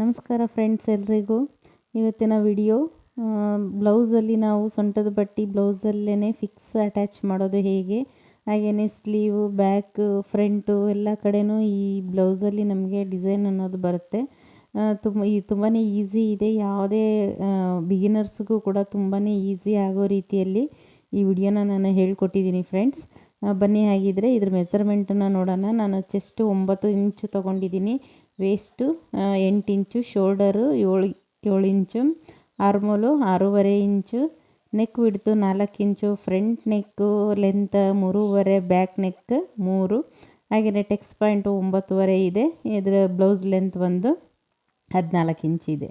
ನಮಸ್ಕಾರ ಫ್ರೆಂಡ್ಸ್ ಎಲ್ರಿಗೂ. ಇವತ್ತಿನ ವಿಡಿಯೋ ಬ್ಲೌಸಲ್ಲಿ ನಾವು ಸೊಂಟದ ಬಟ್ಟೆ ಬ್ಲೌಸಲ್ಲೇ ಫಿಕ್ಸ್ ಅಟ್ಯಾಚ್ ಮಾಡೋದು ಹೇಗೆ? ಹಾಗೆಯೇ ಸ್ಲೀವು ಬ್ಯಾಕ್ ಫ್ರಂಟು ಎಲ್ಲ ಕಡೆನೂ ಈ ಬ್ಲೌಸಲ್ಲಿ ನಮಗೆ ಡಿಸೈನ್ ಅನ್ನೋದು ಬರುತ್ತೆ. ತುಂಬ ಈ ತುಂಬಾ ಈಸಿ ಇದೆ. ಯಾವುದೇ ಬಿಗಿನರ್ಸ್ಗೂ ಕೂಡ ತುಂಬಾ ಈಸಿ ಆಗೋ ರೀತಿಯಲ್ಲಿ ಈ ವಿಡಿಯೋನ ನಾನು ಹೇಳ್ಕೊಟ್ಟಿದ್ದೀನಿ ಫ್ರೆಂಡ್ಸ್ ಬನ್ನಿ ಹಾಗಿದ್ರೆ ಇದ್ರ ಮೆಸರ್ಮೆಂಟನ್ನು ನೋಡೋಣ. ನಾನು ಚೆಸ್ಟು ಒಂಬತ್ತು ಇಂಚು ತೊಗೊಂಡಿದ್ದೀನಿ. ವೇಸ್ಟು ಎಂಟು ಇಂಚು ಶೋಲ್ಡರು ಏಳು ಏಳು ಇಂಚು ಆರ್ಮೋಲು ಆರೂವರೆ ಇಂಚು ನೆಕ್ ಬಿಡ್ತು ನಾಲ್ಕು ಇಂಚು ಫ್ರಂಟ್ ನೆಕ್ಕು ಲೆಂತ್ ಮೂರುವರೆ ಬ್ಯಾಕ್ ನೆಕ್ ಮೂರು. ಹಾಗೆಯೇ ಟೆಕ್ಸ್ ಪಾಯಿಂಟು ಒಂಬತ್ತುವರೆ ಇದೆ. ಇದರ ಬ್ಲೌಸ್ ಲೆಂತ್ ಒಂದು ಹದಿನಾಲ್ಕು ಇಂಚ್ ಇದೆ.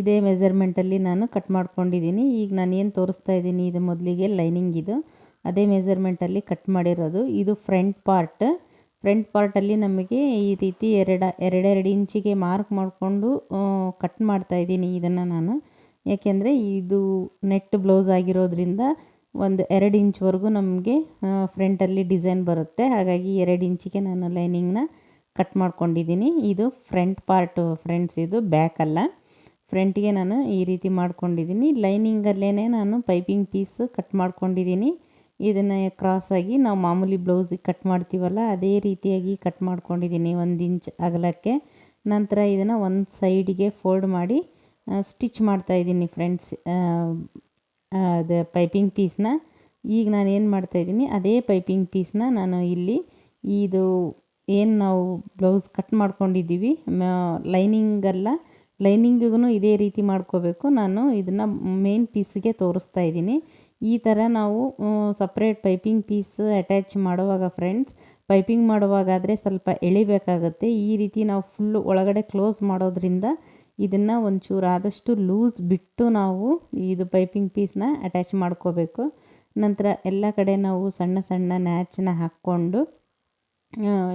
ಇದೇ ಮೆಸರ್ಮೆಂಟಲ್ಲಿ ನಾನು ಕಟ್ ಮಾಡ್ಕೊಂಡಿದ್ದೀನಿ. ಈಗ ನಾನು ಏನು ತೋರಿಸ್ತಾ ಇದ್ದೀನಿ ಇದು ಮೊದಲಿಗೆ ಲೈನಿಂಗ್ ಇದು. ಅದೇ ಮೆಸರ್ಮೆಂಟಲ್ಲಿ ಕಟ್ ಮಾಡಿರೋದು. ಇದು ಫ್ರಂಟ್ ಪಾರ್ಟ್ ಫ್ರಂಟ್ ಪಾರ್ಟಲ್ಲಿ ನಮಗೆ ಈ ರೀತಿ ಎರಡು, ಎರಡೆರಡು ಇಂಚಿಗೆ ಮಾರ್ಕ್ ಮಾಡಿಕೊಂಡು ಕಟ್ ಮಾಡ್ತಾ ಇದ್ದೀನಿ ಇದನ್ನು ನಾನು. ಯಾಕೆಂದರೆ ಇದು ನೆಟ್ ಬ್ಲೌಸ್ ಆಗಿರೋದ್ರಿಂದ ಒಂದು ಎರಡು ಇಂಚ್ವರೆಗೂ ನಮಗೆ ಫ್ರಂಟಲ್ಲಿ ಡಿಸೈನ್ ಬರುತ್ತೆ. ಹಾಗಾಗಿ ಎರಡು ಇಂಚಿಗೆ ನಾನು ಲೈನಿಂಗ್ನ ಕಟ್ ಮಾಡ್ಕೊಂಡಿದ್ದೀನಿ. ಇದು ಫ್ರಂಟ್ ಪಾರ್ಟ್, ಫ್ರೆಂಡ್ಸ್, ಇದು ಬ್ಯಾಕ್ ಅಲ್ಲ. ಫ್ರಂಟಿಗೆ ನಾನು ಈ ರೀತಿ ಮಾಡ್ಕೊಂಡಿದ್ದೀನಿ. ಲೈನಿಂಗಲ್ಲೇ ನಾನು ಪೈಪಿಂಗ್ ಪೀಸ್ ಕಟ್ ಮಾಡ್ಕೊಂಡಿದ್ದೀನಿ. ಇದನ್ನು ಕ್ರಾಸಾಗಿ ನಾವು ಮಾಮೂಲಿ ಬ್ಲೌಸಿಗೆ ಕಟ್ ಮಾಡ್ತೀವಲ್ಲ, ಅದೇ ರೀತಿಯಾಗಿ ಕಟ್ ಮಾಡ್ಕೊಂಡಿದ್ದೀನಿ ಒಂದು ಇಂಚ್ ಅಗಲಕ್ಕೆ. ನಂತರ ಇದನ್ನು ಒಂದು ಸೈಡಿಗೆ ಫೋಲ್ಡ್ ಮಾಡಿ ಸ್ಟಿಚ್ ಮಾಡ್ತಾಯಿದ್ದೀನಿ ಫ್ರೆಂಡ್ಸ್ ಅದು ಪೈಪಿಂಗ್ ಪೀಸ್ನ ಈಗ ನಾನು ಏನು ಮಾಡ್ತಾಯಿದ್ದೀನಿ ಅದೇ ಪೈಪಿಂಗ್ ಪೀಸ್ನ ನಾನು ಇಲ್ಲಿ ಇದು ಏನು ನಾವು ಬ್ಲೌಸ್ ಕಟ್ ಮಾಡ್ಕೊಂಡಿದ್ದೀವಿ ಲೈನಿಂಗಲ್ಲ ಲೈನಿಂಗಿಗೂ ಇದೇ ರೀತಿ ಮಾಡ್ಕೋಬೇಕು. ನಾನು ಇದನ್ನು ಮೇನ್ ಪೀಸಿಗೆ ತೋರಿಸ್ತಾ ಇದ್ದೀನಿ ಈ ಥರ ನಾವು ಸಪ್ರೇಟ್ ಪೈಪಿಂಗ್ ಪೀಸ್ ಅಟ್ಯಾಚ್ ಮಾಡುವಾಗ ಫ್ರೆಂಡ್ಸ್ ಪೈಪಿಂಗ್ ಮಾಡುವಾಗಾದರೆ ಸ್ವಲ್ಪ ಎಳಿಬೇಕಾಗುತ್ತೆ. ಈ ರೀತಿ ನಾವು ಫುಲ್ಲು ಒಳಗಡೆ ಕ್ಲೋಸ್ ಮಾಡೋದ್ರಿಂದ ಇದನ್ನು ಒಂಚೂರು ಆದಷ್ಟು ಲೂಸ್ ಬಿಟ್ಟು ನಾವು ಇದು ಪೈಪಿಂಗ್ ಪೀಸ್ನ ಅಟ್ಯಾಚ್ ಮಾಡ್ಕೋಬೇಕು. ನಂತರ ಎಲ್ಲ ಕಡೆ ನಾವು ಸಣ್ಣ ಸಣ್ಣ ನ್ಯಾಚನ್ನ ಹಾಕ್ಕೊಂಡು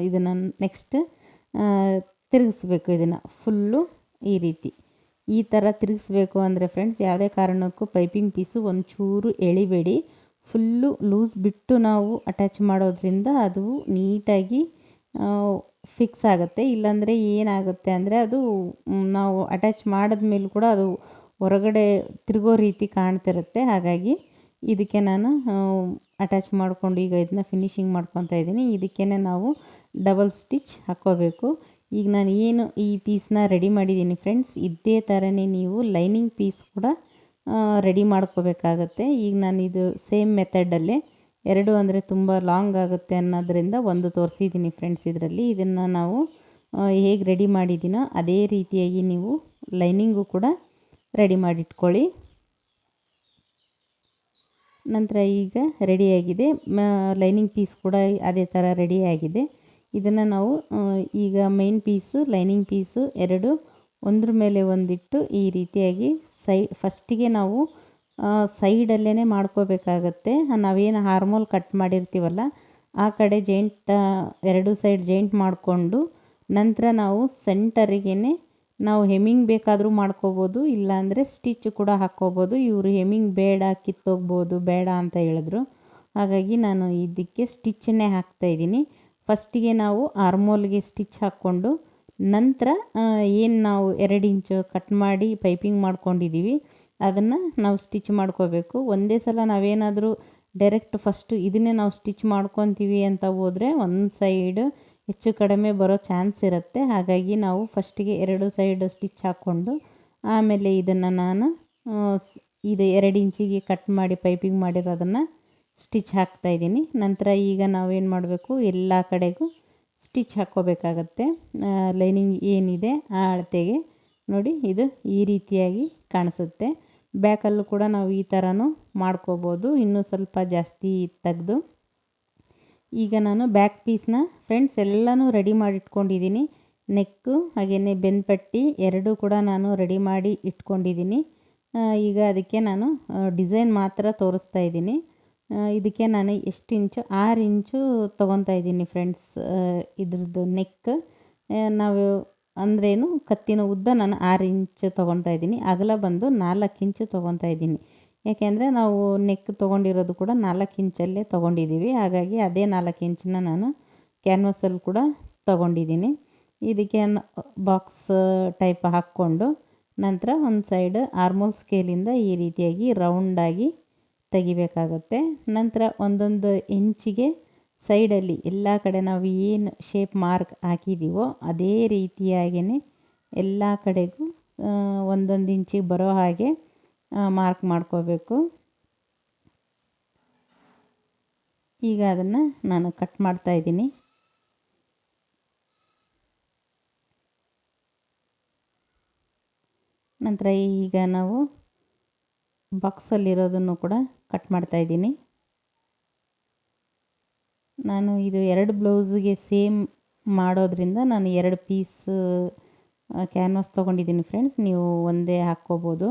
ಇದನ್ನು ನೆಕ್ಸ್ಟ್ ತಿರುಗಿಸ್ಬೇಕು ಇದನ್ನು ಫುಲ್ಲು ಈ ರೀತಿ. ಈ ಥರ ತಿರುಗಿಸ್ಬೇಕು ಅಂದರೆ ಫ್ರೆಂಡ್ಸ್ ಯಾವುದೇ ಕಾರಣಕ್ಕೂ ಪೈಪಿಂಗ್ ಪೀಸು ಒಂಚೂರು ಎಳಿಬೇಡಿ. ಫುಲ್ಲು ಲೂಸ್ ಬಿಟ್ಟು ನಾವು ಅಟ್ಯಾಚ್ ಮಾಡೋದ್ರಿಂದ ಅದು ನೀಟಾಗಿ ಫಿಕ್ಸ್ ಆಗುತ್ತೆ. ಇಲ್ಲಾಂದರೆ ಏನಾಗುತ್ತೆ ಅಂದರೆ ಅದು ನಾವು ಅಟ್ಯಾಚ್ ಮಾಡಿದ್ಮೇಲೂ ಕೂಡ ಅದು ಹೊರಗಡೆ ತಿರುಗೋ ರೀತಿ ಕಾಣ್ತಿರುತ್ತೆ. ಹಾಗಾಗಿ ಇದಕ್ಕೆ ನಾನು ಅಟ್ಯಾಚ್ ಮಾಡಿಕೊಂಡು ಈಗ ಇದನ್ನ ಫಿನಿಶಿಂಗ್ ಮಾಡ್ಕೊತಾ ಇದ್ದೀನಿ. ಇದಕ್ಕೇ ನಾವು ಡಬಲ್ ಸ್ಟಿಚ್ ಹಾಕ್ಕೋಬೇಕು ಈಗ ನಾನು ಏನು ಈ ಪೀಸ್ನ ರೆಡಿ ಮಾಡಿದ್ದೀನಿ ಫ್ರೆಂಡ್ಸ್ ಇದೇ ಥರನೇ ನೀವು ಲೈನಿಂಗ್ ಪೀಸ್ ಕೂಡ ರೆಡಿ ಮಾಡ್ಕೋಬೇಕಾಗತ್ತೆ. ಈಗ ನಾನು ಇದು ಸೇಮ್ ಮೆಥಡಲ್ಲೇ ಎರಡು ಅಂದರೆ ತುಂಬ ಲಾಂಗ್ ಆಗುತ್ತೆ ಅನ್ನೋದ್ರಿಂದ ಒಂದು ತೋರಿಸಿದ್ದೀನಿ ಫ್ರೆಂಡ್ಸ್ ಇದರಲ್ಲಿ. ಇದನ್ನು ನಾವು ಹೇಗೆ ರೆಡಿ ಮಾಡಿದ್ದೀನೋ ಅದೇ ರೀತಿಯಾಗಿ ನೀವು ಲೈನಿಂಗು ಕೂಡ ರೆಡಿ ಮಾಡಿಟ್ಕೊಳ್ಳಿ. ನಂತರ ಈಗ ರೆಡಿಯಾಗಿದೆ ಲೈನಿಂಗ್ ಪೀಸ್ ಕೂಡ ಅದೇ ಥರ ರೆಡಿಯಾಗಿದೆ ಇದನ್ನು ನಾವು ಈಗ ಮೈನ್ ಪೀಸು ಲೈನಿಂಗ್ ಪೀಸು ಎರಡು ಒಂದ್ರ ಮೇಲೆ ಒಂದಿಟ್ಟು ಈ ರೀತಿಯಾಗಿ ಸೈ ಫಸ್ಟಿಗೆ ನಾವು ಸೈಡಲ್ಲೇ ಮಾಡ್ಕೋಬೇಕಾಗತ್ತೆ. ನಾವೇನು ಹಾರ್ಮೋಲ್ ಕಟ್ ಮಾಡಿರ್ತೀವಲ್ಲ, ಆ ಕಡೆ ಜೈಂಟ್ ಎರಡು ಸೈಡ್ ಜೈಂಟ್ ಮಾಡಿಕೊಂಡು ನಂತರ ನಾವು ಸೆಂಟರಿಗೆ ನಾವು ಹೆಮ್ಮಿಂಗ್ ಬೇಕಾದರೂ ಮಾಡ್ಕೋಬೋದು, ಇಲ್ಲಾಂದರೆ ಸ್ಟಿಚ್ ಕೂಡ ಹಾಕ್ಕೋಬೋದು. ಇವರು ಹೆಮ್ಮಿಂಗ್ ಬೇಡ, ಕಿತ್ತೋಗ್ಬೋದು, ಬೇಡ ಅಂತ ಹೇಳಿದ್ರು. ಹಾಗಾಗಿ ನಾನು ಇದಕ್ಕೆ ಸ್ಟಿಚ್ಚನ್ನೇ ಹಾಕ್ತಾಯಿದ್ದೀನಿ ಫಸ್ಟಿಗೆ ನಾವು ಆರ್ಮೋಲ್ಗೆ ಸ್ಟಿಚ್ ಹಾಕ್ಕೊಂಡು ನಂತರ ಏನು ನಾವು ಎರಡು ಇಂಚು ಕಟ್ ಮಾಡಿ ಪೈಪಿಂಗ್ ಮಾಡ್ಕೊಂಡಿದ್ದೀವಿ ಅದನ್ನು ನಾವು ಸ್ಟಿಚ್ ಮಾಡ್ಕೋಬೇಕು. ಒಂದೇ ಸಲ ನಾವೇನಾದರೂ ಡೈರೆಕ್ಟ್ ಫಸ್ಟು ಇದನ್ನೇ ನಾವು ಸ್ಟಿಚ್ ಮಾಡ್ಕೊತೀವಿ ಅಂತ ಹೋದರೆ ಒಂದು ಸೈಡ್ ಹೆಚ್ಚು ಕಡಿಮೆ ಬರೋ ಚಾನ್ಸ್ ಇರುತ್ತೆ. ಹಾಗಾಗಿ ನಾವು ಫಸ್ಟಿಗೆ ಎರಡು ಸೈಡ್ ಸ್ಟಿಚ್ ಹಾಕ್ಕೊಂಡು ಆಮೇಲೆ ಇದನ್ನು ನಾನು ಇದು ಎರಡು ಇಂಚಿಗೆ ಕಟ್ ಮಾಡಿ ಪೈಪಿಂಗ್ ಮಾಡಿರೋದನ್ನು ಸ್ಟಿಚ್ ಹಾಕ್ತಾಯಿದ್ದೀನಿ ನಂತರ ಈಗ ನಾವೇನು ಮಾಡಬೇಕು? ಎಲ್ಲ ಕಡೆಗೂ ಸ್ಟಿಚ್ ಹಾಕ್ಕೋಬೇಕಾಗತ್ತೆ. ಲೈನಿಂಗ್ ಏನಿದೆ ಆ ಅಳತೆಗೆ ನೋಡಿ, ಇದು ಈ ರೀತಿಯಾಗಿ ಕಾಣಿಸುತ್ತೆ. ಬ್ಯಾಕಲ್ಲೂ ಕೂಡ ನಾವು ಈ ಥರನೂ ಮಾಡ್ಕೋಬೋದು. ಇನ್ನೂ ಸ್ವಲ್ಪ ಜಾಸ್ತಿ ತೆಗೆದು. ಈಗ ನಾನು ಬ್ಯಾಕ್ ಪೀಸ್ನ ಫ್ರೆಂಡ್ಸ್ ಎಲ್ಲನೂ ರೆಡಿ ಮಾಡಿ ಇಟ್ಕೊಂಡಿದ್ದೀನಿ ನೆಕ್ಕು, ಹಾಗೆಯೇ ಬೆನ್ಪಟ್ಟಿ ಎರಡೂ ಕೂಡ ನಾನು ರೆಡಿ ಮಾಡಿ ಇಟ್ಕೊಂಡಿದ್ದೀನಿ. ಈಗ ಅದಕ್ಕೆ ನಾನು ಡಿಸೈನ್ ಮಾತ್ರ ತೋರಿಸ್ತಾ ಇದ್ದೀನಿ. ಇದಕ್ಕೆ ನಾನು ಎಷ್ಟು ಇಂಚು, ಆರು ಇಂಚು ತೊಗೊತಾ ಇದ್ದೀನಿ ಫ್ರೆಂಡ್ಸ್ ಇದ್ರದ್ದು ನೆಕ್ ನಾವು ಅಂದ್ರೇನು, ಕತ್ತಿನ ಉದ್ದ ನಾನು ಆರು ಇಂಚು ತೊಗೊತಾ ಇದ್ದೀನಿ. ಅಗಲ ಬಂದು ನಾಲ್ಕು ಇಂಚು ತೊಗೊತಾ ಇದ್ದೀನಿ. ಯಾಕೆಂದರೆ ನಾವು ನೆಕ್ ತೊಗೊಂಡಿರೋದು ಕೂಡ ನಾಲ್ಕು ಇಂಚಲ್ಲೇ ತೊಗೊಂಡಿದ್ದೀವಿ. ಹಾಗಾಗಿ ಅದೇ ನಾಲ್ಕು ಇಂಚನ್ನ ನಾನು ಕ್ಯಾನ್ವಸಲ್ಲಿ ಕೂಡ ತೊಗೊಂಡಿದ್ದೀನಿ. ಇದಕ್ಕೆ ಬಾಕ್ಸ್ ಟೈಪ್ ಹಾಕ್ಕೊಂಡು, ನಂತರ ಒಂದು ಸೈಡ್ ಆರ್ಮೋಲ್ ಸ್ಕೇಲಿಂದ ಈ ರೀತಿಯಾಗಿ ರೌಂಡಾಗಿ ತೆಗಿಬೇಕಾಗುತ್ತೆ. ನಂತರ ಒಂದೊಂದು ಇಂಚಿಗೆ ಸೈಡಲ್ಲಿ ಎಲ್ಲ ಕಡೆ ನಾವು ಏನು ಶೇಪ್ ಮಾರ್ಕ್ ಹಾಕಿದ್ದೀವೋ ಅದೇ ರೀತಿಯಾಗಿಯೇ ಎಲ್ಲ ಕಡೆಗೂ ಒಂದೊಂದು ಇಂಚಿಗೆ ಬರೋ ಹಾಗೆ ಮಾರ್ಕ್ ಮಾಡ್ಕೋಬೇಕು. ಈಗ ಅದನ್ನು ನಾನು ಕಟ್ ಮಾಡ್ತಾ ಇದ್ದೀನಿ. ನಂತರ ಈಗ ನಾವು ಬಾಕ್ಸಲ್ಲಿರೋದನ್ನು ಕೂಡ ಕಟ್ ಮಾಡ್ತಾ ಇದ್ದೀನಿ. ನಾನು ಇದು ಎರಡು ಬ್ಲೌಸ್ಗೆ ಸೇಮ್ ಮಾಡೋದ್ರಿಂದ ನಾನು ಎರಡು ಪೀಸ್ ಕ್ಯಾನ್ವಾಸ್ ತೊಗೊಂಡಿದ್ದೀನಿ ಫ್ರೆಂಡ್ಸ್. ನೀವು ಒಂದೇ ಹಾಕ್ಕೋಬೋದು.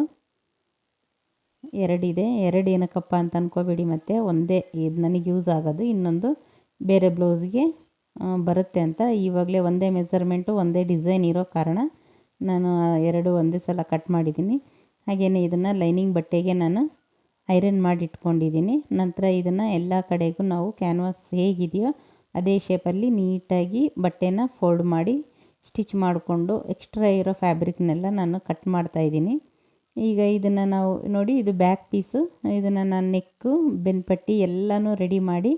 ಎರಡಿದೆ. ಎರಡು ಏನಕ್ಕಪ್ಪ ಅಂತ ಅಂದ್ಕೋಬೇಡಿ ಮತ್ತು. ಒಂದೇ ಇದು ನನಗೆ ಯೂಸ್ ಆಗೋದು. ಇನ್ನೊಂದು ಬೇರೆ ಬ್ಲೌಸ್ಗೆ ಬರುತ್ತೆ ಅಂತ. ಇವಾಗಲೇ ಒಂದೇ ಮೆಜರ್ಮೆಂಟು, ಒಂದೇ ಡಿಸೈನ್ ಇರೋ ಕಾರಣ ನಾನು ಎರಡು ಒಂದೇ ಸಲ ಕಟ್ ಮಾಡಿದ್ದೀನಿ. ಹಾಗೆಯೇ ಇದನ್ನು ಲೈನಿಂಗ್ ಬಟ್ಟೆಗೆ ನಾನು ಐರನ್ ಮಾಡಿ ಇಟ್ಕೊಂಡಿದ್ದೀನಿ ನಂತರ ಇದನ್ನು ಎಲ್ಲ ಕಡೆಗೂ ನಾವು ಕ್ಯಾನ್ವಾಸ್ ಹೇಗಿದೆಯೋ ಅದೇ ಶೇಪಲ್ಲಿ ನೀಟಾಗಿ ಬಟ್ಟೆನ ಫೋಲ್ಡ್ ಮಾಡಿ ಸ್ಟಿಚ್ ಮಾಡಿಕೊಂಡು ಎಕ್ಸ್ಟ್ರಾ ಇರೋ ಫ್ಯಾಬ್ರಿಕ್ನೆಲ್ಲ ನಾನು ಕಟ್ ಮಾಡ್ತಾಯಿದ್ದೀನಿ ಈಗ ಇದನ್ನು ನಾವು ನೋಡಿ ಇದು ಬ್ಯಾಕ್ ಪೀಸು, ಇದನ್ನು ನಾನು ನೆಕ್ಕು, ಬೆನ್ಪಟ್ಟಿ ಎಲ್ಲನೂ ರೆಡಿ ಮಾಡಿ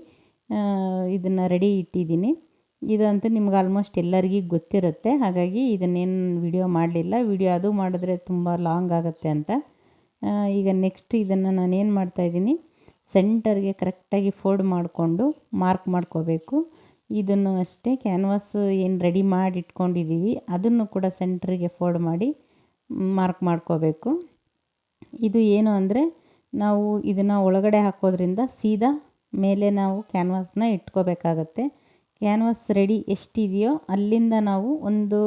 ಇದನ್ನು ರೆಡಿ ಇಟ್ಟಿದ್ದೀನಿ. ಇದಂತೂ ನಿಮ್ಗೆ ಆಲ್ಮೋಸ್ಟ್ ಎಲ್ಲರಿಗೂ ಗೊತ್ತಿರುತ್ತೆ. ಹಾಗಾಗಿ ಇದನ್ನೇನು ವಿಡಿಯೋ ಮಾಡಲಿಲ್ಲ. ವಿಡಿಯೋ ಅದು ಮಾಡಿದ್ರೆ ತುಂಬ ಲಾಂಗ್ ಆಗುತ್ತೆ ಅಂತ. ಈಗ ನೆಕ್ಸ್ಟ್ ಇದನ್ನು ನಾನೇನು ಮಾಡ್ತಾಯಿದ್ದೀನಿ ಸೆಂಟರ್ಗೆ ಕರೆಕ್ಟಾಗಿ ಫೋಲ್ಡ್ ಮಾಡಿಕೊಂಡು ಮಾರ್ಕ್ ಮಾಡ್ಕೋಬೇಕು. ಇದನ್ನು ಅಷ್ಟೇ ಕ್ಯಾನ್ವಾಸ್ ಏನು ರೆಡಿ ಮಾಡಿ ಇಟ್ಕೊಂಡಿದ್ದೀವಿ ಅದನ್ನು ಕೂಡ ಸೆಂಟ್ರಿಗೆ ಫೋಲ್ಡ್ ಮಾಡಿ ಮಾರ್ಕ್ ಮಾಡ್ಕೋಬೇಕು. ಇದು ಏನು ಅಂದರೆ, ನಾವು ಇದನ್ನು ಒಳಗಡೆ ಹಾಕೋದ್ರಿಂದ ಸೀದಾ ಮೇಲೆ ನಾವು ಕ್ಯಾನ್ವಾಸ್ನ ಇಟ್ಕೋಬೇಕಾಗತ್ತೆ. ಕ್ಯಾನ್ವಾಸ್ ರೆಡಿ ಎಷ್ಟಿದೆಯೋ ಅಲ್ಲಿಂದ ನಾವು ಒಂದು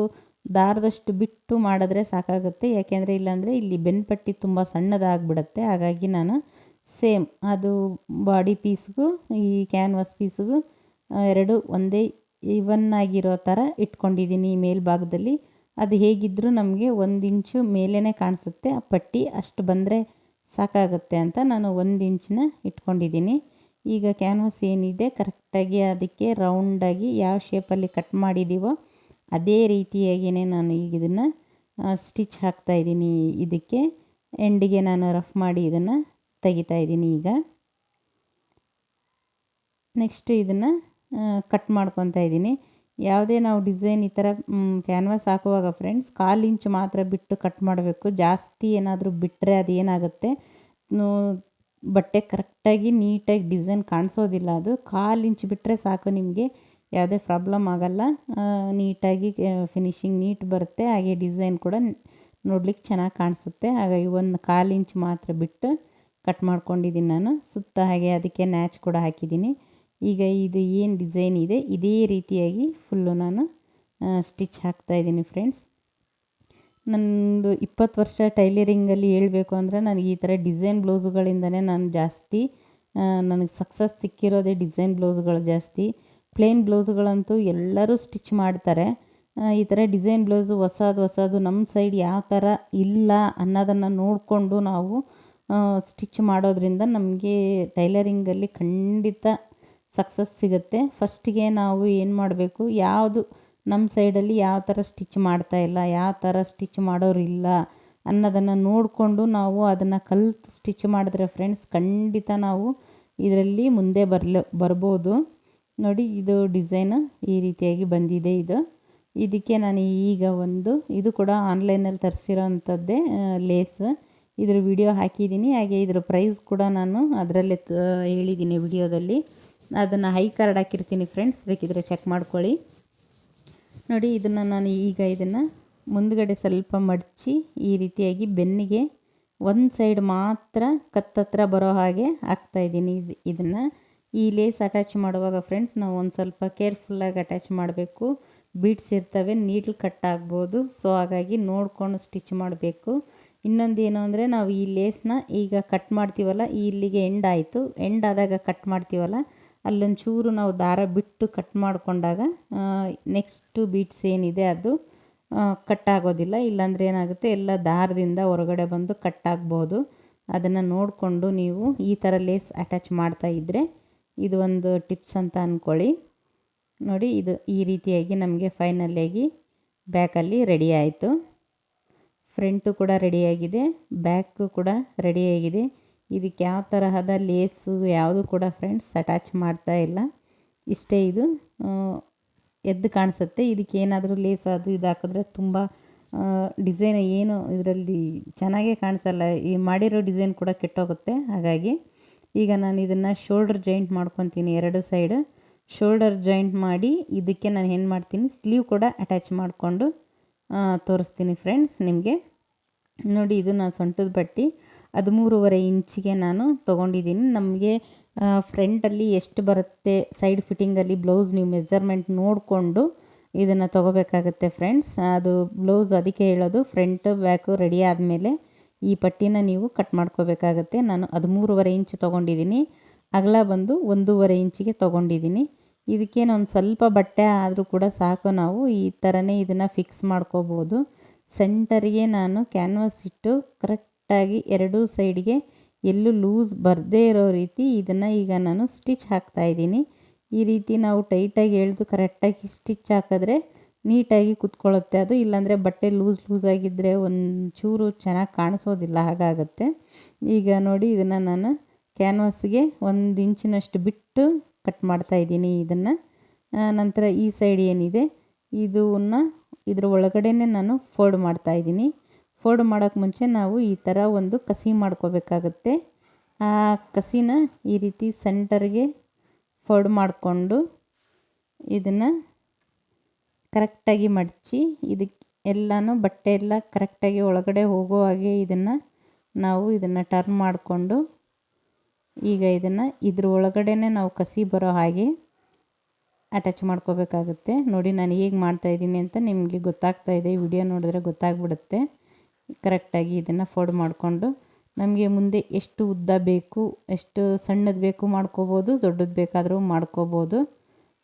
ದಾರದಷ್ಟು ಬಿಟ್ಟು ಮಾಡಿದ್ರೆ ಸಾಕಾಗುತ್ತೆ. ಯಾಕೆಂದರೆ ಇಲ್ಲಾಂದರೆ ಇಲ್ಲಿ ಬೆನ್ಪಟ್ಟಿ ತುಂಬ ಸಣ್ಣದಾಗ್ಬಿಡುತ್ತೆ. ಹಾಗಾಗಿ ನಾನು ಸೇಮ್ ಅದು ಬಾಡಿ ಪೀಸ್ಗೂ ಈ ಕ್ಯಾನ್ವಾಸ್ ಪೀಸ್ಗೂ ಎರಡು ಒಂದೇ ಇವನ್ ಆಗಿರೋ ಥರ ಇಟ್ಕೊಂಡಿದ್ದೀನಿ ಮೇಲ್ಭಾಗದಲ್ಲಿ. ಅದು ಹೇಗಿದ್ದರೂ ನಮಗೆ ಒಂದು ಇಂಚು ಮೇಲೇ ಕಾಣಿಸುತ್ತೆ. ಆ ಪಟ್ಟಿ ಅಷ್ಟು ಬಂದರೆ ಸಾಕಾಗುತ್ತೆ ಅಂತ ನಾನು ಒಂದು ಇಂಚನ್ನ ಇಟ್ಕೊಂಡಿದ್ದೀನಿ. ಈಗ ಕ್ಯಾನ್ವಾಸ್ ಏನಿದೆ? ಕರೆಕ್ಟಾಗಿ ಅದಕ್ಕೆ ರೌಂಡಾಗಿ ಯಾವ ಶೇಪಲ್ಲಿ ಕಟ್ ಮಾಡಿದ್ದೀವೋ ಅದೇ ರೀತಿಯಾಗಿಯೇ ನಾನು ಈಗ ಇದನ್ನು ಸ್ಟಿಚ್ ಹಾಕ್ತಾಯಿದ್ದೀನಿ ಇದಕ್ಕೆ ಎಂಡಿಗೆ ನಾನು ರಫ್ ಮಾಡಿ ಇದನ್ನು ತೆಗಿತಾಯಿದ್ದೀನಿ ಈಗ. ನೆಕ್ಸ್ಟ್ ಇದನ್ನು ಕಟ್ ಮಾಡ್ಕೊತಾ ಇದ್ದೀನಿ. ಯಾವುದೇ ನಾವು ಡಿಸೈನ್ ಈ ಥರ ಕ್ಯಾನ್ವಾಸ್ ಹಾಕುವಾಗ ಫ್ರೆಂಡ್ಸ್ ಕಾಲು ಇಂಚು ಮಾತ್ರ ಬಿಟ್ಟು ಕಟ್ ಮಾಡಬೇಕು. ಜಾಸ್ತಿ ಏನಾದರೂ ಬಿಟ್ಟರೆ ಅದು ಏನಾಗುತ್ತೆ ಬಟ್ಟೆ ಕರೆಕ್ಟಾಗಿ ನೀಟಾಗಿ ಡಿಸೈನ್ ಕಾಣಿಸೋದಿಲ್ಲ ಅದು. ಕಾಲು ಇಂಚು ಬಿಟ್ಟರೆ ಸಾಕು ನಿಮಗೆ, ಯಾವುದೇ ಪ್ರಾಬ್ಲಮ್ ಆಗೋಲ್ಲ. ನೀಟಾಗಿ ಫಿನಿಶಿಂಗ್ ನೀಟ್ ಬರುತ್ತೆ. ಹಾಗೆ ಡಿಸೈನ್ ಕೂಡ ನೋಡ್ಲಿಕ್ಕೆ ಚೆನ್ನಾಗಿ ಕಾಣಿಸುತ್ತೆ. ಹಾಗಾಗಿ ಒಂದು ಕಾಲು ಇಂಚ್ ಮಾತ್ರ ಬಿಟ್ಟು ಕಟ್ ಮಾಡ್ಕೊಂಡಿದ್ದೀನಿ ನಾನು. ಸುತ್ತ ಹಾಗೆ ಅದಕ್ಕೆ ನ್ಯಾಚ್ ಕೂಡ ಹಾಕಿದ್ದೀನಿ. ಈಗ ಇದು ಏನು ಡಿಸೈನ್ ಇದೆ, ಇದೇ ರೀತಿಯಾಗಿ ಫುಲ್ಲು ನಾನು ಸ್ಟಿಚ್ ಹಾಕ್ತಾಯಿದ್ದೀನಿ ಫ್ರೆಂಡ್ಸ್. ನನ್ನದು ಇಪ್ಪತ್ತು ವರ್ಷ ಟೈಲರಿಂಗಲ್ಲಿ ಹೇಳಬೇಕು ಅಂದರೆ ನನಗೆ ಈ ಥರ ಡಿಸೈನ್ ಬ್ಲೌಸುಗಳಿಂದನೇ ನಾನು ಜಾಸ್ತಿ ನನಗೆ ಸಕ್ಸಸ್ ಸಿಕ್ಕಿರೋದೇ ಡಿಸೈನ್ ಬ್ಲೌಸ್ಗಳು ಜಾಸ್ತಿ. ಪ್ಲೇನ್ ಬ್ಲೌಸುಗಳಂತೂ ಎಲ್ಲರೂ ಸ್ಟಿಚ್ ಮಾಡ್ತಾರೆ. ಈ ಥರ ಡಿಸೈನ್ ಬ್ಲೌಸು ಹೊಸದು ಹೊಸದು ನಮ್ಮ ಸೈಡ್ ಯಾವ ಥರ ಇಲ್ಲ ಅನ್ನೋದನ್ನು ನೋಡಿಕೊಂಡು ನಾವು ಸ್ಟಿಚ್ ಮಾಡೋದ್ರಿಂದ ನಮಗೆ ಟೈಲರಿಂಗಲ್ಲಿ ಖಂಡಿತ ಸಕ್ಸಸ್ ಸಿಗುತ್ತೆ. ಫಸ್ಟಿಗೆ ನಾವು ಏನು ಮಾಡಬೇಕು, ಯಾವುದು ನಮ್ಮ ಸೈಡಲ್ಲಿ ಯಾವ ಥರ ಸ್ಟಿಚ್ ಮಾಡ್ತಾ ಇಲ್ಲ, ಯಾವ ಥರ ಸ್ಟಿಚ್ ಮಾಡೋರು ಇಲ್ಲ ಅನ್ನೋದನ್ನು ನೋಡಿಕೊಂಡು ನಾವು ಅದನ್ನು ಕಲ್ತು ಸ್ಟಿಚ್ ಮಾಡಿದ್ರೆ ಫ್ರೆಂಡ್ಸ್ ಖಂಡಿತ ನಾವು ಇದರಲ್ಲಿ ಮುಂದೆ ಬರಲು, ಬರ್ಬೋದು. ನೋಡಿ, ಇದು ಡಿಸೈನ್ ಈ ರೀತಿಯಾಗಿ ಬಂದಿದೆ ಇದು. ಇದಕ್ಕೆ ನಾನು ಈಗ ಒಂದು, ಇದು ಕೂಡ ಆನ್ಲೈನಲ್ಲಿ ತರಿಸಿರೋ ಅಂಥದ್ದೇ ಲೇಸ್. ಇದ್ರ ವಿಡಿಯೋ ಹಾಕಿದ್ದೀನಿ, ಹಾಗೆ ಇದ್ರ ಪ್ರೈಸ್ ಕೂಡ ನಾನು ಅದರಲ್ಲೇ ಹೇಳಿದ್ದೀನಿ ವಿಡಿಯೋದಲ್ಲಿ. ಅದನ್ನು ಹೈ ಕಾರ್ಡ್ ಹಾಕಿರ್ತೀನಿ ಫ್ರೆಂಡ್ಸ್, ಬೇಕಿದ್ರೆ ಚೆಕ್ ಮಾಡ್ಕೊಳ್ಳಿ. ನೋಡಿ, ಇದನ್ನು ನಾನು ಈಗ ಇದನ್ನು ಮುಂದ್ಗಡೆ ಸ್ವಲ್ಪ ಮಡಚಿ ಈ ರೀತಿಯಾಗಿ ಬೆನ್ನಿಗೆ ಒಂದು ಸೈಡ್ ಮಾತ್ರ ಕತ್ತತ್ರ ಬರೋ ಹಾಗೆ ಹಾಕ್ತಾಯಿದ್ದೀನಿ ಇದು ಇದನ್ನು. ಈ ಲೇಸ್ ಅಟ್ಯಾಚ್ ಮಾಡುವಾಗ ಫ್ರೆಂಡ್ಸ್ ನಾವು ಒಂದು ಸ್ವಲ್ಪ ಕೇರ್ಫುಲ್ಲಾಗಿ ಅಟ್ಯಾಚ್ ಮಾಡಬೇಕು. ಬೀಡ್ಸ್ ಇರ್ತವೆ ನೀಟ್ಲಿ ಕಟ್ ಆಗ್ಬೋದು. ಸೊ ಹಾಗಾಗಿ ನೋಡ್ಕೊಂಡು ಸ್ಟಿಚ್ ಮಾಡಬೇಕು. ಇನ್ನೊಂದು ಏನು ಅಂದರೆ, ನಾವು ಈ ಲೇಸ್ನ ಈಗ ಕಟ್ ಮಾಡ್ತೀವಲ್ಲ ಇಲ್ಲಿಗೆ ಎಂಡ್ ಆಯಿತು. ಎಂಡ್ ಆದಾಗ ಕಟ್ ಮಾಡ್ತೀವಲ್ಲ ಅಲ್ಲೊಂಚೂರು ನಾವು ದಾರ ಬಿಟ್ಟು ಕಟ್ ಮಾಡಿಕೊಂಡಾಗ ನೆಕ್ಸ್ಟು ಬೀಟ್ಸ್ ಏನಿದೆ ಅದು ಕಟ್ ಆಗೋದಿಲ್ಲ. ಇಲ್ಲಾಂದರೆ ಏನಾಗುತ್ತೆ, ಎಲ್ಲ ದಾರದಿಂದ ಹೊರಗಡೆ ಬಂದು ಕಟ್ ಆಗ್ಬೋದು. ಅದನ್ನು ನೋಡಿಕೊಂಡು ನೀವು ಈ ಥರ ಲೇಸ್ ಅಟ್ಯಾಚ್ ಮಾಡ್ತಾ ಇದ್ದರೆ ಇದು ಒಂದು ಟಿಪ್ಸ್ ಅಂತ ಅಂದ್ಕೊಳ್ಳಿ ನೋಡಿ, ಇದು ಈ ರೀತಿಯಾಗಿ ನಮಗೆ ಫೈನಲಿಯಾಗಿ ಬ್ಯಾಕಲ್ಲಿ ರೆಡಿ ಆಯಿತು. ಫ್ರಂಟು ಕೂಡ ರೆಡಿಯಾಗಿದೆ ಬ್ಯಾಕು ಕೂಡ ರೆಡಿಯಾಗಿದೆ ಇದಕ್ಕೆ ಯಾವ ತರಹದ ಲೇಸು ಯಾವುದು ಕೂಡ ಫ್ರೆಂಡ್ಸ್ ಅಟ್ಯಾಚ್ ಮಾಡ್ತಾ ಇಲ್ಲ. ಇಷ್ಟೇ ಇದು. ಎದ್ದು ಕಾಣಿಸುತ್ತೆ. ಇದಕ್ಕೆ ಏನಾದರೂ ಲೇಸ್ ಅದು ಇದು ಹಾಕಿದ್ರೆ ತುಂಬ ಡಿಸೈನ್ ಏನು ಇದರಲ್ಲಿ ಚೆನ್ನಾಗೇ ಕಾಣಿಸಲ್ಲ. ಈ ಮಾಡಿರೋ ಡಿಸೈನ್ ಕೂಡ ಕೆಟ್ಟೋಗುತ್ತೆ. ಹಾಗಾಗಿ ಈಗ ನಾನು ಇದನ್ನು ಶೋಲ್ಡರ್ ಜಾಯಿಂಟ್ ಮಾಡ್ಕೊತೀನಿ ಎರಡು ಸೈಡ್ ಶೋಲ್ಡರ್ ಜಾಯಿಂಟ್ ಮಾಡಿ ಇದಕ್ಕೆ ನಾನು ಏನು ಮಾಡ್ತೀನಿ ಸ್ಲೀವ್ ಕೂಡ ಅಟ್ಯಾಚ್ ಮಾಡಿಕೊಂಡು ತೋರಿಸ್ತೀನಿ ಫ್ರೆಂಡ್ಸ್ ನಿಮಗೆ. ನೋಡಿ ಇದು ನಾನು ಸೊಂಟದ ಬಟ್ಟೆ. ಹದಿಮೂರುವರೆ ಇಂಚಿಗೆ ನಾನು ತೊಗೊಂಡಿದ್ದೀನಿ. ನಮಗೆ ಫ್ರಂಟಲ್ಲಿ ಎಷ್ಟು ಬರುತ್ತೆ, ಸೈಡ್ ಫಿಟ್ಟಿಂಗಲ್ಲಿ ಬ್ಲೌಸ್ ನೀವು ಮೆಜರ್ಮೆಂಟ್ ನೋಡಿಕೊಂಡು ಇದನ್ನು ತೊಗೋಬೇಕಾಗತ್ತೆ ಫ್ರೆಂಡ್ಸ್. ಅದು ಬ್ಲೌಸ್ ಅದಕ್ಕೆ ಹೇಳೋದು, ಫ್ರಂಟ್ ಬ್ಯಾಕು ರೆಡಿ ಆದಮೇಲೆ ಈ ಪಟ್ಟಿನ ನೀವು ಕಟ್ ಮಾಡ್ಕೋಬೇಕಾಗತ್ತೆ. ನಾನು ಹದಿಮೂರುವರೆ ಇಂಚ್ ತೊಗೊಂಡಿದ್ದೀನಿ. ಅಗಲ ಬಂದು ಒಂದೂವರೆ ಇಂಚಿಗೆ ತೊಗೊಂಡಿದ್ದೀನಿ. ಇದಕ್ಕೇನು ಒಂದು ಸ್ವಲ್ಪ ಬಟ್ಟೆ ಆದರೂ ಕೂಡ ಸಾಕು ನಾವು. ಈ ಥರನೇ ಇದನ್ನು ಫಿಕ್ಸ್ ಮಾಡ್ಕೋಬೋದು. ಸೆಂಟರಿಗೆ ನಾನು ಕ್ಯಾನ್ವಾಸ್ ಇಟ್ಟು ಕರೆಕ್ಟಾಗಿ ಎರಡೂ ಸೈಡ್ಗೆ ಎಲ್ಲೂ ಲೂಸ್ ಬರದೇ ಇರೋ ರೀತಿ ಇದನ್ನು ಈಗ ನಾನು ಸ್ಟಿಚ್ ಹಾಕ್ತಾಯಿದ್ದೀನಿ ಈ ರೀತಿ ನಾವು ಟೈಟಾಗಿ ಎಳೆದು ಕರೆಕ್ಟಾಗಿ ಸ್ಟಿಚ್ ಹಾಕಿದ್ರೆ ನೀಟಾಗಿ ಕುತ್ಕೊಳ್ಳುತ್ತೆ ಅದು. ಇಲ್ಲಾಂದರೆ ಬಟ್ಟೆ ಲೂಸ್ ಲೂಸ್ ಆಗಿದ್ದರೆ ಒಂಚೂರು ಚೆನ್ನಾಗಿ ಕಾಣಿಸೋದಿಲ್ಲ, ಹಾಗಾಗುತ್ತೆ. ಈಗ ನೋಡಿ, ಇದನ್ನು ನಾನು ಕ್ಯಾನ್ವಾಸ್ಗೆ ಒಂದು ಇಂಚಿನಷ್ಟು ಬಿಟ್ಟು ಕಟ್ ಮಾಡ್ತಾಯಿದ್ದೀನಿ ಇದನ್ನು. ನಂತರ ಈ ಸೈಡ್ ಏನಿದೆ, ಇದನ್ನು ಇದ್ರ ಒಳಗಡೆನೇ ನಾನು ಫೋಲ್ಡ್ ಮಾಡ್ತಾಯಿದ್ದೀನಿ ಫೋಲ್ಡ್ ಮಾಡೋಕ್ಕೆ ಮುಂಚೆ ನಾವು ಈ ಥರ ಒಂದು ಕಸಿ ಮಾಡ್ಕೋಬೇಕಾಗತ್ತೆ. ಆ ಕಸಿನ ಈ ರೀತಿ ಸೆಂಟರ್ಗೆ ಫೋಲ್ಡ್ ಮಾಡಿಕೊಂಡು ಇದನ್ನು ಕರೆಕ್ಟಾಗಿ ಮಡಚಿ ಇದಕ್ಕೆ ಎಲ್ಲನೂ ಬಟ್ಟೆ ಎಲ್ಲ ಕರೆಕ್ಟಾಗಿ ಒಳಗಡೆ ಹೋಗೋ ಹಾಗೆ ಇದನ್ನು ನಾವು ಇದನ್ನು ಟರ್ನ್ ಮಾಡಿಕೊಂಡು ಈಗ ಇದನ್ನು ಇದ್ರ ಒಳಗಡೆನೇ ನಾವು ಕಸಿ ಬರೋ ಹಾಗೆ ಅಟ್ಯಾಚ್ ಮಾಡ್ಕೋಬೇಕಾಗುತ್ತೆ. ನೋಡಿ ನಾನು ಹೇಗೆ ಮಾಡ್ತಾಯಿದ್ದೀನಿ ಅಂತ ನಿಮಗೆ ಗೊತ್ತಾಗ್ತಾ ಇದೆ. ವಿಡಿಯೋ ನೋಡಿದ್ರೆ ಗೊತ್ತಾಗ್ಬಿಡುತ್ತೆ. ಕರೆಕ್ಟಾಗಿ ಇದನ್ನು ಫೋಲ್ಡ್ ಮಾಡಿಕೊಂಡು ನಮಗೆ ಮುಂದೆ ಎಷ್ಟು ಉದ್ದ ಬೇಕು, ಎಷ್ಟು ಸಣ್ಣದು ಬೇಕು ಮಾಡ್ಕೋಬೋದು, ದೊಡ್ಡದು ಬೇಕಾದರೂ ಮಾಡ್ಕೋಬೋದು.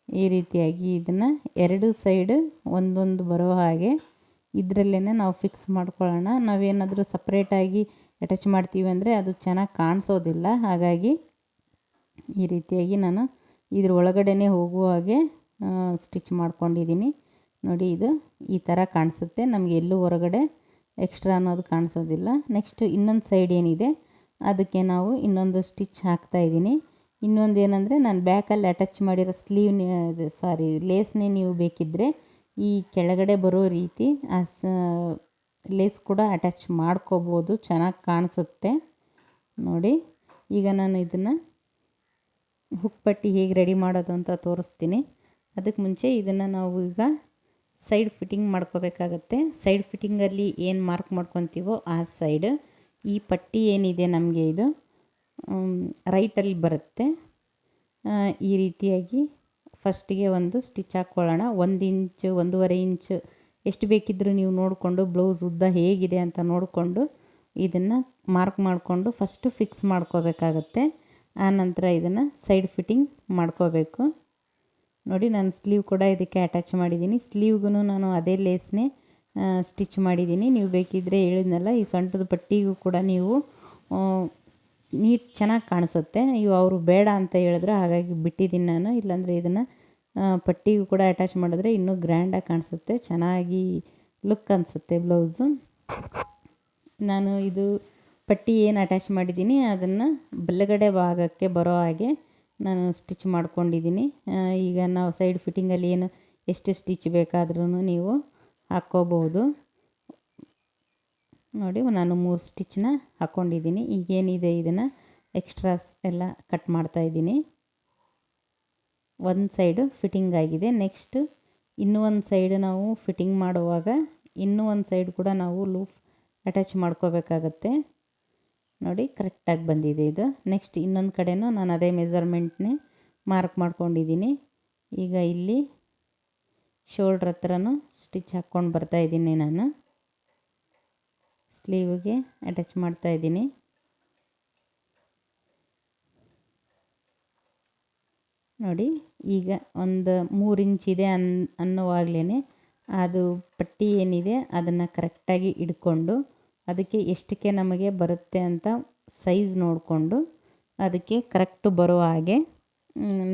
ಈ ರೀತಿಯಾಗಿ ಇದನ್ನು ಎರಡು ಸೈಡ್ ಒಂದೊಂದು ಬರೋ ಹಾಗೆ ಇದರಲ್ಲೇ ನಾವು ಫಿಕ್ಸ್ ಮಾಡ್ಕೊಳ್ಳೋಣ. ನಾವೇನಾದರೂ ಸಪ್ರೇಟಾಗಿ ಅಟ್ಯಾಚ್ ಮಾಡ್ತೀವಿ ಅಂದರೆ ಅದು ಚೆನ್ನಾಗಿ ಕಾಣಿಸೋದಿಲ್ಲ. ಹಾಗಾಗಿ ಈ ರೀತಿಯಾಗಿ ನಾನು ಇದ್ರ ಒಳಗಡೆನೇ ಹೋಗುವ ಹಾಗೆ ಸ್ಟಿಚ್ ಮಾಡ್ಕೊಂಡಿದ್ದೀನಿ. ನೋಡಿ ಇದು ಈ ಥರ ಕಾಣಿಸುತ್ತೆ. ನಮಗೆ ಎಲ್ಲೂ ಹೊರಗಡೆ ಎಕ್ಸ್ಟ್ರಾ ಅನ್ನೋದು ಕಾಣಿಸೋದಿಲ್ಲ. ನೆಕ್ಸ್ಟ್ ಇನ್ನೊಂದು ಸೈಡ್ ಏನಿದೆ, ಅದಕ್ಕೆ ನಾವು ಇನ್ನೊಂದು ಸ್ಟಿಚ್ ಹಾಕ್ತಾಯಿದ್ದೀನಿ ಇನ್ನೊಂದು ಏನಂದರೆ, ನಾನು ಬ್ಯಾಕಲ್ಲಿ ಅಟ್ಯಾಚ್ ಮಾಡಿರೋ ಸ್ಲೀವ್ ಸಾರಿ ಲೇಸ್ನೇ ನೀವು ಬೇಕಿದ್ದರೆ ಈ ಕೆಳಗಡೆ ಬರೋ ರೀತಿ ಆ ಸ ಲೇಸ್ ಕೂಡ ಅಟ್ಯಾಚ್ ಮಾಡ್ಕೋಬೋದು. ಚೆನ್ನಾಗಿ ಕಾಣಿಸುತ್ತೆ. ನೋಡಿ, ಈಗ ನಾನು ಇದನ್ನು ಹುಕ್ ಪಟ್ಟಿ ಹೇಗೆ ರೆಡಿ ಮಾಡೋದು ಅಂತ ತೋರಿಸ್ತೀನಿ. ಅದಕ್ಕೆ ಮುಂಚೆ ಇದನ್ನು ನಾವು ಈಗ ಸೈಡ್ ಫಿಟ್ಟಿಂಗ್ ಮಾಡ್ಕೋಬೇಕಾಗತ್ತೆ. ಸೈಡ್ ಫಿಟ್ಟಿಂಗಲ್ಲಿ ಏನು ಮಾರ್ಕ್ ಮಾಡ್ಕೊತೀವೋ ಆ ಸೈಡ್ ಈ ಪಟ್ಟಿ ಏನಿದೆ ನಮಗೆ ಇದು ರೈಟಲ್ಲಿ ಬರುತ್ತೆ. ಈ ರೀತಿಯಾಗಿ ಫಸ್ಟಿಗೆ ಒಂದು ಸ್ಟಿಚ್ ಹಾಕ್ಕೊಳ್ಳೋಣ. ಒಂದು ಇಂಚು, ಒಂದೂವರೆ ಇಂಚು ಎಷ್ಟು ಬೇಕಿದ್ದರೂ ನೀವು ನೋಡಿಕೊಂಡು, ಬ್ಲೌಸ್ ಉದ್ದ ಹೇಗಿದೆ ಅಂತ ನೋಡಿಕೊಂಡು ಇದನ್ನು ಮಾರ್ಕ್ ಮಾಡಿಕೊಂಡು ಫಸ್ಟು ಫಿಕ್ಸ್ ಮಾಡ್ಕೋಬೇಕಾಗತ್ತೆ. ಆನಂತರ ಇದನ್ನು ಸೈಡ್ ಫಿಟ್ಟಿಂಗ್ ಮಾಡ್ಕೋಬೇಕು. ನೋಡಿ ನಾನು ಸ್ಲೀವ್ ಕೂಡ ಇದಕ್ಕೆ ಅಟ್ಯಾಚ್ ಮಾಡಿದ್ದೀನಿ. ಸ್ಲೀವ್ಗೂ ನಾನು ಅದೇ ಲೇಸ್ನೇ ಸ್ಟಿಚ್ ಮಾಡಿದ್ದೀನಿ. ನೀವು ಬೇಕಿದ್ದರೆ ಹೇಳಿದ್ನಲ್ಲ, ಈ ಸೊಂಟದ ಪಟ್ಟಿಗೂ ಕೂಡ ನೀವು ನೀಟ್ ಚೆನ್ನಾಗಿ ಕಾಣಿಸುತ್ತೆ. ಇವು ಅವರು ಬೇಡ ಅಂತ ಹೇಳಿದ್ರು, ಹಾಗಾಗಿ ಬಿಟ್ಟಿದ್ದೀನಿ ನಾನು. ಇಲ್ಲಾಂದರೆ ಇದನ್ನು ಪಟ್ಟಿಗೂ ಕೂಡ ಅಟ್ಯಾಚ್ ಮಾಡಿದ್ರೆ ಇನ್ನೂ ಗ್ರ್ಯಾಂಡಾಗಿ ಕಾಣಿಸುತ್ತೆ. ಚೆನ್ನಾಗಿ ಲುಕ್ ಅನಿಸುತ್ತೆ ಬ್ಲೌಸು ನಾನು ಇದು ಪಟ್ಟಿ ಏನು ಅಟ್ಯಾಚ್ ಮಾಡಿದ್ದೀನಿ, ಅದನ್ನು ಬಲಗಡೆ ಭಾಗಕ್ಕೆ ಬರೋ ಹಾಗೆ ನಾನು ಸ್ಟಿಚ್ ಮಾಡ್ಕೊಂಡಿದ್ದೀನಿ. ಈಗ ನಾವು ಸೈಡ್ ಫಿಟ್ಟಿಂಗಲ್ಲಿ ಏನು, ಎಷ್ಟು ಸ್ಟಿಚ್ ಬೇಕಾದ್ರೂ ನೀವು ಹಾಕ್ಕೋಬಹುದು. ನೋಡಿ, ನಾನು ಮೂರು ಸ್ಟಿಚ್ನ ಹಾಕ್ಕೊಂಡಿದ್ದೀನಿ. ಈಗೇನಿದೆ ಇದನ್ನು ಎಕ್ಸ್ಟ್ರಾಸ್ ಎಲ್ಲ ಕಟ್ ಮಾಡ್ತಾಯಿದ್ದೀನಿ ಒಂದು ಸೈಡು ಫಿಟ್ಟಿಂಗ್ ಆಗಿದೆ. ನೆಕ್ಸ್ಟ್ ಇನ್ನೂ ಒಂದು ಸೈಡ್ ನಾವು ಫಿಟ್ಟಿಂಗ್ ಮಾಡುವಾಗ, ಇನ್ನೂ ಒಂದು ಸೈಡ್ ಕೂಡ ನಾವು ಲೂಪ್ ಅಟ್ಯಾಚ್ ಮಾಡ್ಕೋಬೇಕಾಗತ್ತೆ. ನೋಡಿ ಕರೆಕ್ಟಾಗಿ ಬಂದಿದೆ ಇದು. ನೆಕ್ಸ್ಟ್ ಇನ್ನೊಂದು ಕಡೆನೂ ನಾನು ಅದೇ ಮೆಸರ್ಮೆಂಟ್ನೇ ಮಾರ್ಕ್ ಮಾಡ್ಕೊಂಡಿದ್ದೀನಿ ಈಗ ಇಲ್ಲಿ ಶೋಲ್ಡ್ರ್ ಹತ್ರನೂ ಸ್ಟಿಚ್ ಹಾಕ್ಕೊಂಡು ಬರ್ತಾಯಿದ್ದೀನಿ ನಾನು. ಸ್ಲೀವ್ಗೆ ಅಟ್ಯಾಚ್ ಮಾಡ್ತಾಯಿದ್ದೀನಿ ನೋಡಿ, ಈಗ ಒಂದು ಮೂರು ಇಂಚಿದೆ ಅನ್ ಅನ್ನೋವಾಗ್ಲೇ ಅದು ಪಟ್ಟಿ ಏನಿದೆ ಅದನ್ನು ಕರೆಕ್ಟಾಗಿ ಇಟ್ಕೊಂಡು ಅದಕ್ಕೆ ಎಷ್ಟಕ್ಕೆ ನಮಗೆ ಬರುತ್ತೆ ಅಂತ ಸೈಜ್ ನೋಡಿಕೊಂಡು ಅದಕ್ಕೆ ಕರೆಕ್ಟು ಬರೋ ಹಾಗೆ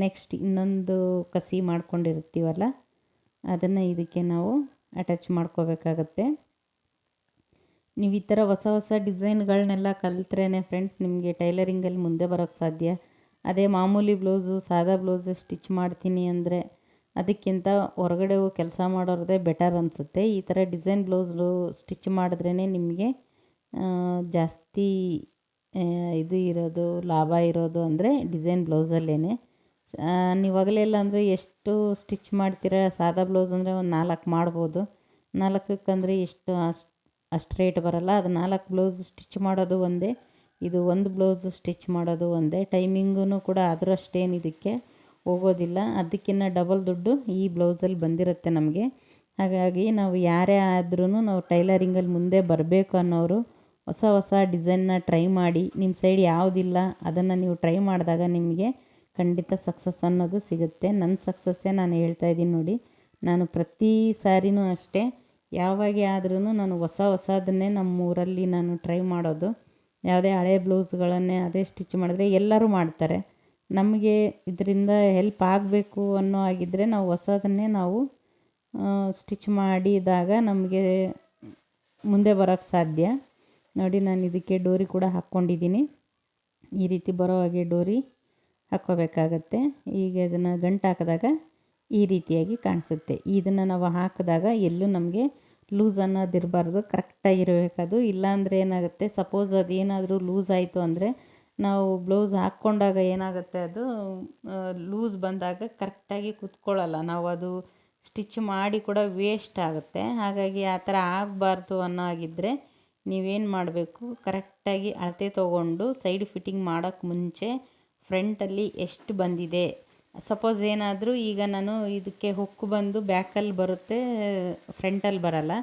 ನೆಕ್ಸ್ಟ್ ಇನ್ನೊಂದು ಕಸಿ ಮಾಡ್ಕೊಂಡಿರ್ತೀವಲ್ಲ, ಅದನ್ನು ಇದಕ್ಕೆ ನಾವು ಅಟ್ಯಾಚ್ ಮಾಡ್ಕೋಬೇಕಾಗತ್ತೆ. ನೀವು ಈ ಥರ ಹೊಸ ಹೊಸ ಡಿಸೈನ್ಗಳನ್ನೆಲ್ಲ ಕಲ್ತ್ರೇ ಫ್ರೆಂಡ್ಸ್ ನಿಮಗೆ ಟೈಲರಿಂಗಲ್ಲಿ ಮುಂದೆ ಬರೋಕ್ಕೆ ಸಾಧ್ಯ. ಅದೇ ಮಾಮೂಲಿ ಬ್ಲೌಸು ಸಾದಾ ಬ್ಲೌಸು ಸ್ಟಿಚ್ ಮಾಡ್ತೀನಿ ಅಂದರೆ ಅದಕ್ಕಿಂತ ಹೊರಗಡೆ ಹೋಗಿ ಕೆಲಸ ಮಾಡೋರದೇ ಬೆಟರ್ ಅನಿಸುತ್ತೆ. ಈ ಥರ ಡಿಸೈನ್ ಬ್ಲೌಸು ಸ್ಟಿಚ್ ಮಾಡಿದ್ರೇ ನಿಮಗೆ ಜಾಸ್ತಿ ಇದು ಇರೋದು, ಲಾಭ ಇರೋದು ಅಂದರೆ ಡಿಸೈನ್ ಬ್ಲೌಸಲ್ಲೇ ನೀವಾಗಲೇ ಇಲ್ಲ ಅಂದರೆ ಎಷ್ಟು ಸ್ಟಿಚ್ ಮಾಡ್ತೀರಾ? ಸಾದಾ ಬ್ಲೌಸ್ ಅಂದರೆ ಒಂದು ನಾಲ್ಕು ಮಾಡ್ಬೋದು. ನಾಲ್ಕಕ್ಕಂದರೆ ಎಷ್ಟು, ಅಷ್ಟು ಅಷ್ಟು ರೇಟ್ ಬರೋಲ್ಲ. ಅದು ನಾಲ್ಕು ಬ್ಲೌಸ್ ಸ್ಟಿಚ್ ಮಾಡೋದು ಒಂದೇ, ಇದು ಒಂದು ಬ್ಲೌಸ್ ಸ್ಟಿಚ್ ಮಾಡೋದು ಒಂದೇ. ಟೈಮಿಂಗೂ ಕೂಡ ಅದರಷ್ಟೇನು ಇದಕ್ಕೆ. ಹೋಗೋದಿಲ್ಲ. ಅದಕ್ಕಿಂತ ಡಬಲ್ ದುಡ್ಡು ಈ ಬ್ಲೌಸಲ್ಲಿ ಬಂದಿರುತ್ತೆ ನಮಗೆ. ಹಾಗಾಗಿ ನಾವು ಯಾರೇ ಆದ್ರೂ ನಾವು ಟೈಲರಿಂಗಲ್ಲಿ ಮುಂದೆ ಬರಬೇಕು ಅನ್ನೋರು ಹೊಸ ಹೊಸ ಡಿಸೈನ್ನ ಟ್ರೈ ಮಾಡಿ ನಿಮ್ಮ ಸೈಡ್ ಯಾವುದಿಲ್ಲ ಅದನ್ನು ನೀವು ಟ್ರೈ ಮಾಡಿದಾಗ ನಿಮಗೆ ಖಂಡಿತ ಸಕ್ಸಸ್ ಅನ್ನೋದು ಸಿಗುತ್ತೆ. ನನ್ನ ಸಕ್ಸಸ್ಸೇ ನಾನು ಹೇಳ್ತಾ ಇದ್ದೀನಿ ನೋಡಿ. ನಾನು ಪ್ರತಿ ಸಾರಿನೂ ಅಷ್ಟೇ. ಯಾವಾಗ ಆದ್ರೂ ನಾನು ಹೊಸ ಹೊಸದನ್ನೇ ನಮ್ಮ ಊರಲ್ಲಿ ನಾನು ಟ್ರೈ ಮಾಡೋದು. ಯಾವುದೇ ಹಳೆ ಬ್ಲೌಸ್ಗಳನ್ನೇ ಅದೇ ಸ್ಟಿಚ್ ಮಾಡಿದ್ರೆ ಎಲ್ಲರೂ ಮಾಡ್ತಾರೆ. ನಮಗೆ ಇದರಿಂದ ಹೆಲ್ಪ್ ಆಗಬೇಕು ಅನ್ನೋ ಆಗಿದ್ದರೆ ನಾವು ಹೊಸದನ್ನೇ ನಾವು ಸ್ಟಿಚ್ ಮಾಡಿದಾಗ ನಮಗೆ ಮುಂದೆ ಬರೋಕ್ಕೆ ಸಾಧ್ಯ. ನೋಡಿ, ನಾನು ಇದಕ್ಕೆ ಡೋರಿ ಕೂಡ ಹಾಕ್ಕೊಂಡಿದ್ದೀನಿ. ಈ ರೀತಿ ಬರೋ ಹಾಗೆ ಡೋರಿ ಹಾಕ್ಕೋಬೇಕಾಗತ್ತೆ. ಈಗ ಇದನ್ನು ಗಂಟು ಹಾಕಿದಾಗ ಈ ರೀತಿಯಾಗಿ ಕಾಣಿಸುತ್ತೆ. ಇದನ್ನು ನಾವು ಹಾಕಿದಾಗ ಎಲ್ಲೂ ನಮಗೆ ಲೂಸ್ ಅನ್ನೋದಿರಬಾರ್ದು ಕರೆಕ್ಟಾಗಿರಬೇಕದು ಇಲ್ಲಾಂದರೆ ಏನಾಗುತ್ತೆ? ಸಪೋಸ್ ಅದು ಏನಾದರೂ ಲೂಸ್ ಆಯಿತು ಅಂದರೆ ನಾವು ಬ್ಲೌಸ್ ಹಾಕ್ಕೊಂಡಾಗ ಏನಾಗುತ್ತೆ ಅದು ಲೂಸ್ ಬಂದಾಗ ಕರೆಕ್ಟಾಗಿ ಕುತ್ಕೊಳ್ಳಲ್ಲ. ನಾವು ಅದು ಸ್ಟಿಚ್ ಮಾಡಿ ಕೂಡ ವೇಸ್ಟ್ ಆಗುತ್ತೆ. ಹಾಗಾಗಿ ಆ ಥರ ಆಗಬಾರ್ದು ಅನ್ನೋ ಹಾಗಿದ್ದರೆ ನೀವೇನು ಮಾಡಬೇಕು? ಕರೆಕ್ಟಾಗಿ ಅಳತೆ ತೊಗೊಂಡು ಸೈಡ್ ಫಿಟ್ಟಿಂಗ್ ಮಾಡೋಕ್ಕೆ ಮುಂಚೆ ಫ್ರಂಟಲ್ಲಿ ಎಷ್ಟು ಬಂದಿದೆ? ಸಪೋಸ್ ಏನಾದರೂ ಈಗ ನಾನು ಇದಕ್ಕೆ ಹುಕ್ ಬಂದು ಬ್ಯಾಕಲ್ಲಿ ಬರುತ್ತೆ, ಫ್ರಂಟಲ್ಲಿ ಬರಲ್ಲ.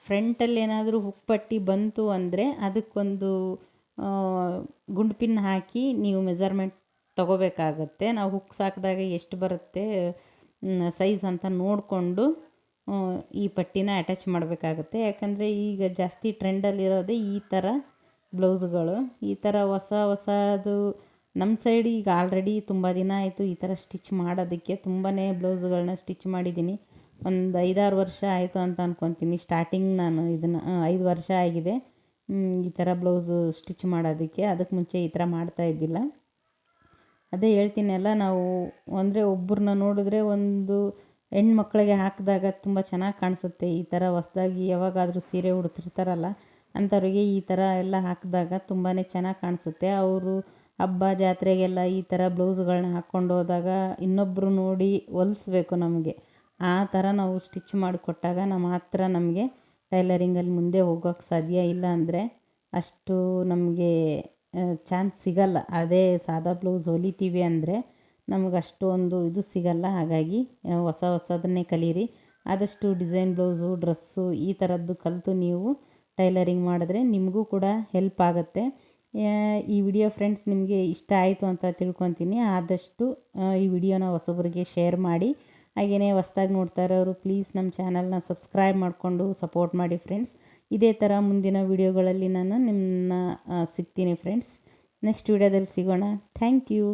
ಫ್ರಂಟಲ್ಲಿ ಏನಾದರೂ ಹುಕ್ ಪಟ್ಟಿ ಬಂತು ಅಂದರೆ ಅದಕ್ಕೊಂದು ಗುಂಡು ಪಿನ್ ಹಾಕಿ ನೀವು ಮೆಜರ್ಮೆಂಟ್ ತೊಗೋಬೇಕಾಗತ್ತೆ. ನಾವು ಹುಕ್ಸ್ ಹಾಕಿದಾಗ ಎಷ್ಟು ಬರುತ್ತೆ ಸೈಜ್ ಅಂತ ನೋಡಿಕೊಂಡು ಈ ಪಟ್ಟಿನ ಅಟ್ಯಾಚ್ ಮಾಡಬೇಕಾಗತ್ತೆ. ಯಾಕಂದರೆ ಈಗ ಜಾಸ್ತಿ ಟ್ರೆಂಡಲ್ಲಿರೋದೇ ಈ ಥರ ಬ್ಲೌಸ್ಗಳು. ಈ ಥರ ಹೊಸ ಹೊಸದು ನಮ್ಮ ಸೈಡ್ ಈಗ ಆಲ್ರೆಡಿ ತುಂಬ ದಿನ ಆಯಿತು ಈ ಥರ ಸ್ಟಿಚ್ ಮಾಡೋದಕ್ಕೆ. ತುಂಬಾ ಬ್ಲೌಸ್ಗಳನ್ನ ಸ್ಟಿಚ್ ಮಾಡಿದ್ದೀನಿ. ಒಂದು ಐದಾರು ವರ್ಷ ಆಯಿತು ಅಂತ ಅಂದ್ಕೊತೀನಿ ಸ್ಟಾರ್ಟಿಂಗ್ ನಾನು ಇದನ್ನು ಐದು ವರ್ಷ ಆಗಿದೆ. ಈ ಥರ ಬ್ಲೌಸು ಸ್ಟಿಚ್ ಮಾಡೋದಕ್ಕೆ ಅದಕ್ಕೆ ಮುಂಚೆ ಈ ಥರ ಮಾಡ್ತಾ ಇದ್ದಿಲ್ಲ. ಅದೇ ಹೇಳ್ತೀನಲ್ಲ ನಾವು ಅಂದರೆ ಒಬ್ಬರನ್ನ ನೋಡಿದ್ರೆ ಒಂದು ಹೆಣ್ಮಕ್ಳಿಗೆ ಹಾಕಿದಾಗ ತುಂಬ ಚೆನ್ನಾಗಿ ಕಾಣಿಸುತ್ತೆ. ಈ ಥರ ಹೊಸ್ದಾಗಿ ಯಾವಾಗಾದರೂ ಸೀರೆ ಉಡ್ತಿರ್ತಾರಲ್ಲ, ಅಂಥವ್ರಿಗೆ ಈ ಥರ ಎಲ್ಲ ಹಾಕಿದಾಗ ತುಂಬಾ ಚೆನ್ನಾಗಿ ಕಾಣಿಸುತ್ತೆ. ಅವರು ಹಬ್ಬ ಜಾತ್ರೆಗೆಲ್ಲ ಈ ಥರ ಬ್ಲೌಸ್ಗಳನ್ನ ಹಾಕ್ಕೊಂಡು ಹೋದಾಗ ಇನ್ನೊಬ್ಬರು ನೋಡಿ ಹೊಲಿಸ್ಬೇಕು ನಮಗೆ. ಆ ಥರ ನಾವು ಸ್ಟಿಚ್ ಮಾಡಿಕೊಟ್ಟಾಗ ನಮ್ಮ ಹತ್ರ ನಮಗೆ ಟೈಲರಿಂಗಲ್ಲಿ ಮುಂದೆ ಹೋಗೋಕ್ಕೆ ಸಾಧ್ಯ ಇಲ್ಲ ಅಂದರೆ ಅಷ್ಟು ನಮಗೆ ಚಾನ್ಸ್ ಸಿಗಲ್ಲ. ಅದೇ ಸಾದಾ ಬ್ಲೌಸ್ ಹೊಲಿತೀವಿ ಅಂದರೆ ನಮಗೆ ಅಷ್ಟೊಂದು ಇದು ಸಿಗಲ್ಲ. ಹಾಗಾಗಿ ಹೊಸ ಹೊಸದನ್ನೇ ಕಲೀರಿ. ಆದಷ್ಟು ಡಿಸೈನ್ ಬ್ಲೌಸು, ಡ್ರೆಸ್ಸು ಈ ಥರದ್ದು ಕಲಿತು ನೀವು ಟೈಲರಿಂಗ್ ಮಾಡಿದ್ರೆ ನಿಮಗೂ ಕೂಡ ಹೆಲ್ಪ್ ಆಗುತ್ತೆ. ಈ ವಿಡಿಯೋ ಫ್ರೆಂಡ್ಸ್ ನಿಮಗೆ ಇಷ್ಟ ಆಯಿತು ಅಂತ ತಿಳ್ಕೊತೀನಿ. ಆದಷ್ಟು ಈ ವಿಡಿಯೋನ ಹೊಸಬ್ರಿಗೆ ಶೇರ್ ಮಾಡಿ. ಹಾಗೆಯೇ ಹೊಸ್ದಾಗಿ ನೋಡ್ತಾ ಇರೋರು ಪ್ಲೀಸ್ ನಮ್ಮ ಚಾನಲ್ನ ಸಬ್ಸ್ಕ್ರೈಬ್ ಮಾಡಿಕೊಂಡು ಸಪೋರ್ಟ್ ಮಾಡಿ ಫ್ರೆಂಡ್ಸ್ ಇದೇ ಥರ ಮುಂದಿನ ವಿಡಿಯೋಗಳಲ್ಲಿ ನಾನು ನಿಮ್ಮನ್ನ ಸಿಗ್ತೀನಿ ಫ್ರೆಂಡ್ಸ್ ನೆಕ್ಸ್ಟ್ ವಿಡಿಯೋದಲ್ಲಿ ಸಿಗೋಣ. Thank you